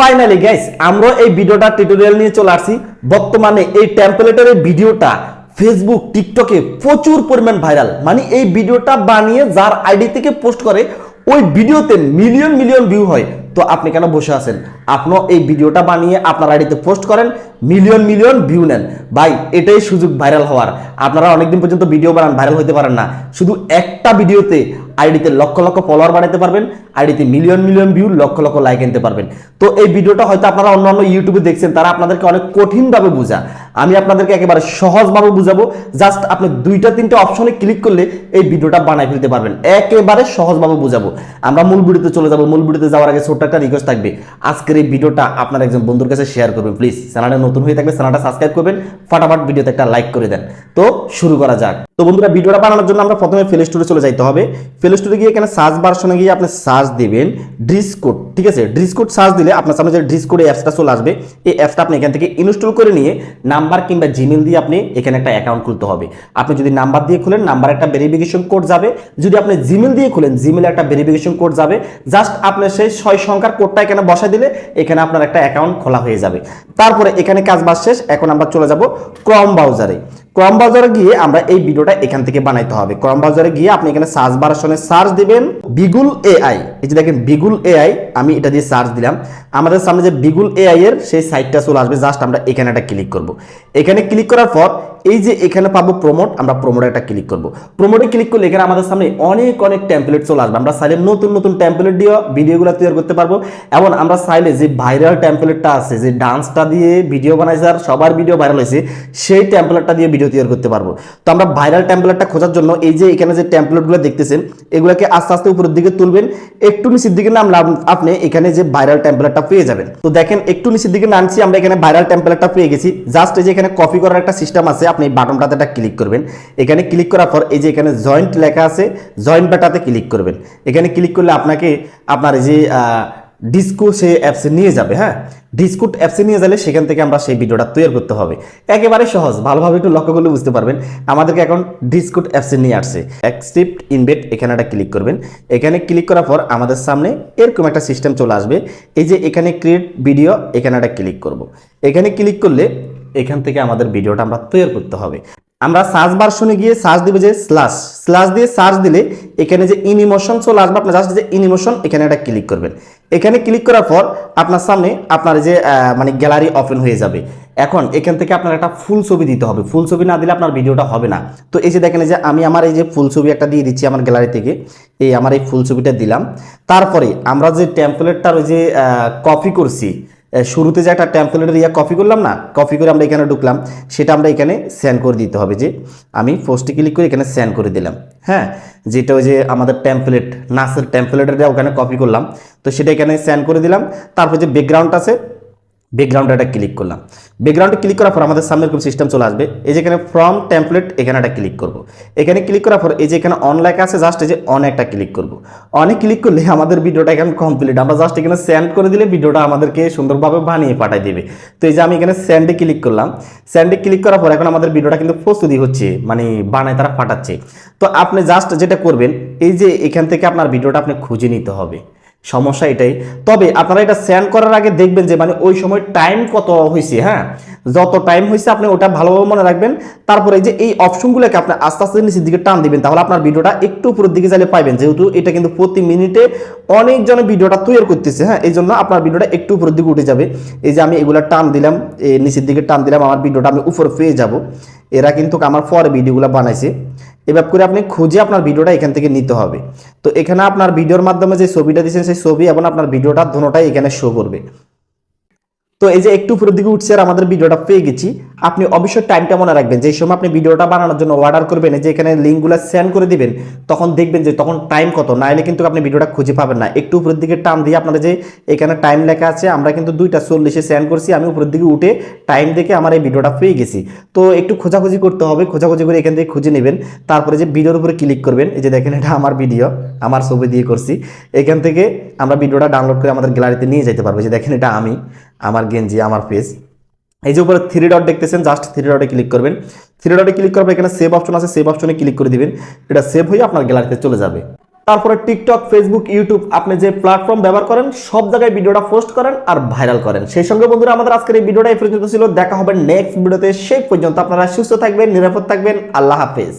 Finally guys আমরা এই ভিডিওটা টিউটোরিয়াল নিয়ে চলে আসছি। বর্তমানে এই টেম্পলেটের ভিডিওটা ফেসবুক টিকটকে প্রচুর পরিমাণ ভাইরাল মানে এই ভিডিওটা বানিয়ে যার আইডি থেকে পোস্ট করে, ওই ভিডিওতে মিলিয়ন মিলিয়ন ভিউ হয়। তো আপনি কেন বসে আছেন? আপনিও এই ভিডিওটা বানিয়ে আপনার আইডিতে পোস্ট করেন, মিলিয়ন মিলিয়ন ভিউ নেন। ভাই, এটাই সুযোগ ভাইরাল হওয়ার। আপনারা অনেকদিন পর্যন্ত ভিডিও বানান, ভাইরাল হতে পারেন না। শুধু একটা ভিডিওতে আইডিতে লক্ষ লক্ষ ফলোয়ার বানাতে পারবেন, আইডিতে million million view, lakh lakh like আনতে পারবেন। তো এই ভিডিওটা হয়তো আপনারা অন্যান্য ইউটিউবে দেখছেন, তারা আপনাদেরকে অনেক কঠিনভাবে বোঝা। আমি আপনাদেরকে একেবারে সহজভাবে বুঝাবো, জাস্ট আপনি দুইটা, তিনটা অপশনে ক্লিক করলে এই ভিডিওটা বানাই ফেলতে পারবেন। একেবারে সহজভাবে বুঝাবো। আমরা মূল ভিডিওতে চলে যাব। মূল ভিডিওতে যাওয়ার আগে ছোট্ট একটা রিকোয়েস্ট থাকবে। আজকের এই ভিডিওটা আপনার একজন বন্ধুর কাছে শেয়ার করবেন। প্লিজ চ্যানেলটা নতুন হয়ে থাকলে চ্যানেলটা সাবস্ক্রাইব করবেন, ফাটাফাট ভিডিওতে একটা লাইক করে দেন। তো শুরু করা যাক। তো বন্ধুরা, ভিডিওটা বানানোর জন্য আমরা প্রথমে প্লে স্টোরে চলে যাইতে হবে। প্লে স্টোরে গিয়ে এখানে সার্চ বারশনে গিয়ে আপনি সার্চ দিবেন ড্রিস কোড ঠিক আছে? ড্রিস কোড সার্চ দিলে আপনার সামনে যে ড্রিস কোড অ্যাপসটা চলে আসবে। এই অ্যাপসটা আপনি এখান থেকে ইনস্টল করে নিয়ে নাম্বার কিংবা জিমেল দিয়ে আপনি এখানে একটা অ্যাকাউন্ট খুলতে হবে। আপনি যদি নাম্বার দিয়ে খুলেন নাম্বার একটা ভেরিফিকেশন কোড যাবে। যদি আপনি জিমেল দিয়ে খুলেন জিমেলে একটা ভেরিফিকেশন কোড যাবে। জাস্ট আপনি সেই ছয় সংখ্যার কোডটা এখানে বসাই দিলে এখানে আপনার একটা অ্যাকাউন্ট খোলা হয়ে যাবে। তারপরে এখানে কাজ বাজ শেষ। এখন আমরা চলে যাব ক্রম ব্রাউজারে ক্রম ব্রাউজারে গিয়ে আমরা এই ভিডিওটা এখান থেকে বানাইতে হবে। ক্রম ব্রাউজারে গিয়ে আপনি এখানে সার্চ বারের সঙ্গে সার্চ দিবেন বিগুল এআই এই যে দেখেন বিগুল এআই আমি এটা দিয়ে সার্চ দিলাম। আমাদের সামনে যে বিগুল এআই এর সেই সাইটটা চলে আসবে। জাস্ট আমরা এখানে একটা ক্লিক করব। এখানে ক্লিক করার পর এই যে এখানে পাবো প্রমোট আমরা প্রমোটে একটা ক্লিক করব। প্রমোটে ক্লিক করলে এখানে আমাদের সামনে অনেক অনেক টেমপ্লেট চলে আসবে। আমরা চাইলে নতুন নতুন টেমপ্লেট দিয়ে ভিডিওগুলো তৈরি করতে পারব। এবং আমরা চাইলে যে ভাইরাল টেমপ্লেটটা আছে, যে ডান্সটা দিয়ে ভিডিও বানাইছে আর সবার ভিডিও ভাইরাল হয়েছে, সেই টেমপ্লেটটা দিয়ে ভিডিও তৈরি করতে পারব। তো আমরা ভাইরাল টেমপ্লেটটা খোঁজার জন্য এই যে এখানে যে টেমপ্লেটগুলো দেখতেছেন, এগুলোকে আস্তে আস্তে উপরের দিকে তুলবেন। একটু নিচের দিকে নামলে আপনি এখানে যে ভাইরাল টেমপ্লেটটা পেয়ে যাবেন। তো দেখেন, একটু নিচের দিকে নামছি, আমরা এখানে ভাইরাল টেমপ্লেটটা পেয়ে গেছি। জাস্ট এই যে এখানে কপি করার একটা সিস্টেম আছে আপনি বাটনটাতে একটা ক্লিক করবেন। এখানে ক্লিক করার পর এই যে এখানে জয়েন্ট লেখা আছে জয়েন্ট বাটাতে ক্লিক করবেন। এখানে ক্লিক করলে আপনাকে আপনার যে ডিসকো সে অ্যাপসে নিয়ে যাবে হ্যাঁ? ডিসকুট অ্যাপসে নিয়ে গেলে সেখান থেকে আমরা সেই ভিডিওটা তৈরি করতে হবে। একেবারে সহজ, ভালোভাবে একটু লক্ষ্য করলে বুঝতে পারবেন। আমাদেরকে এখন ডিসকুট অ্যাপসে নিয়ে আসছে। অ্যাকসেপ্ট ইনভেট এখানে একটা ক্লিক করবেন। এখানে ক্লিক করার পর আমাদের সামনে এরকম একটা সিস্টেম চলে আসবে। এই যে এখানে ক্রিয়েট ভিডিও এখানে একটা ক্লিক করব। এখানে ক্লিক করলে এখান থেকে আমাদের ভিডিওটা আমরা তৈরি করতে হবে। আমরা সার্চ বারশনে গিয়ে সার্চ দিবে যে স্ল্যাশ স্ল্যাশ দিয়ে সার্চ দিলে এখানে যে ইনিমোশন চলে আসবে আপনার জাস্ট যে ইনিমোশন এখানে একটা ক্লিক করবেন। এখানে ক্লিক করার পর আপনার সামনে আপনার যে মানে গ্যালারি ওপেন হয়ে যাবে। এখন এখান থেকে আপনার একটা ফুল ছবি দিতে হবে। ফুল ছবি না দিলে আপনার ভিডিওটা হবে না। তো এই যে দেখেন যে আমি আমার এই যে ফুল ছবি একটা দিয়ে দিচ্ছি আমার গ্যালারি থেকে। এই আমার এই ফুল ছবিটা দিলাম। তারপরে আমরা যে টেম্পলেটটার ওই যে কপি করছি শুরুতে যে একটা টেম্পলেটের ইয়া কপি করলাম না কপি করে আমরা এখানে ঢুকলাম, সেটা আমরা এখানে সেন্ড করে দিতে হবে যে আমি পোস্টে ক্লিক করে এখানে সেন্ড করে দিলাম। হ্যাঁ যেটা ওই যে আমাদের টেম্পলেট নাসের টেম্পলেটের ওখানে কপি করলাম, তো সেটা এখানে সেন্ড করে দিলাম। তারপর যে ব্যাকগ্রাউন্ড আছে ব্যাকগ্রাউন্ডে একটা ক্লিক করলাম। ব্যাকগ্রাউন্ডে ক্লিক করার পর আমাদের সামনে এরকম সিস্টেম চলে আসবে। এই যে এখানে ফ্রম টেমপ্লেট এখানে একটা ক্লিক করব। এখানে ক্লিক করার পর এই যে এখানে অন লেখা আছে জাস্ট এই যে অন একটা ক্লিক করব। অনে ক্লিক করলে আমাদের ভিডিওটা এখানে কমপ্লিট আমরা জাস্ট এখানে সেন্ড করে দিলে ভিডিওটা আমাদেরকে সুন্দরভাবে বানিয়ে পাঠিয়ে দেবে। তো এই যে আমি এখানে স্যান্ডে ক্লিক করলাম। স্যান্ডে ক্লিক করার পর এখন আমাদের ভিডিওটা কিন্তু প্রস্তুতি হচ্ছে মানে বানায় তারা পাঠাচ্ছে তো আপনি জাস্ট যেটা করবেন, এই যে এখান থেকে আপনার ভিডিওটা আপনি খুঁজে নিতে হবে। সমস্যা এটাই। তবে আপনারা এটা সেন্ড করার আগে দেখবেন যে মানে ওই সময় টাইম কত হয়েছে হ্যাঁ? যত টাইম হয়েছে আপনি ওটা ভালোভাবে মনে রাখবেন। তারপরে যে এই অপশনগুলোকে আপনি আস্তে আস্তে নিচের দিকে টান দিবেন, তাহলে আপনার ভিডিওটা একটু উপরের দিকে চাইলে পাইবেন। যেহেতু এটা কিন্তু প্রতি মিনিটে অনেকজনের ভিডিওটা তৈরি করতেছে হ্যাঁ? এই জন্য আপনার ভিডিওটা একটু উপরের দিকে উঠে যাবে। এই যে আমি এগুলা টান দিলাম নিচের দিকে টান দিলাম, আমার ভিডিওটা আমি উপরে পেয়ে যাব। এরা কিন্তু আমার পরে ভিডিওগুলো বানাইছে। এভাবে করে আপনি খুঁজে আপনার ভিডিওটা এখান থেকে নিতে হবে। তো এখানে আপনার ভিডিওর মাধ্যমে যে ছবিটা দিচ্ছেন সেই ছবি এবং আপনার ভিডিওটা দুটোটাই এখানে শো করবে। তো এই যে একটু উপরের দিকে উঠছে আর আমাদের ভিডিওটা পেয়ে গেছি, আপনি অবশ্যই টাইমটা মনে রাখবেন। যে সময় আপনি ভিডিওটা বানানোর জন্য অর্ডার করবেন যে এখানে লিঙ্কগুলো সেন্ড করে দিবেন, তখন দেখবেন যে তখন টাইম কত না এলে কিন্তু আপনি ভিডিওটা খুঁজে পাবেন না। একটু উপরের দিকে টান দিয়ে আপনাদের যে এখানে টাইম লেখা আছে, আমরা কিন্তু দুইটা চল্লিশে সেন্ড করছি, আমি উপরের দিকে উঠে টাইম দেখে আমার এই ভিডিওটা পেয়ে গেছি। তো একটু খোঁজাখুঁজি করতে হবে, খোঁজাখুঁজি করে এখান থেকে খুঁজে নেবেন, তারপরে যে ভিডিওর উপরে ক্লিক করবেন, এই যে দেখেন এটা আমার ভিডিও আমার ছবি দিয়ে করছি। এখান থেকে আমরা ভিডিওটা ডাউনলোড করে আমাদের গ্যালারিতে নিয়ে যেতে পারব যে দেখেন এটা আমি। আমার গেঞ্জি, আমার পেজ এই যে উপরে থ্রি ডট দেখতেছেন জাস্ট থ্রি ডটে ক্লিক করবেন। থ্রি ডটে ক্লিক করবে এখানে সেভ অপশন আছে সেভ অপশনে ক্লিক করে দিবেন। এটা সেভ হয়ে আপনার গ্যালারিতে চলে যাবে। তারপরে টিকটক ফেসবুক ইউটিউব আপনি যে প্ল্যাটফর্ম ব্যবহার করেন, সব জায়গায় ভিডিওটা পোস্ট করেন আর ভাইরাল করেন। সেই সঙ্গে বন্ধুরা, আমাদের আজকের এই ভিডিওটা এই পর্যন্ত ছিল। দেখা হবে নেক্সট ভিডিওতে। সেই পর্যন্ত আপনারা সুস্থ থাকবেন, নিরাপদ থাকবেন। আল্লাহ হাফেজ।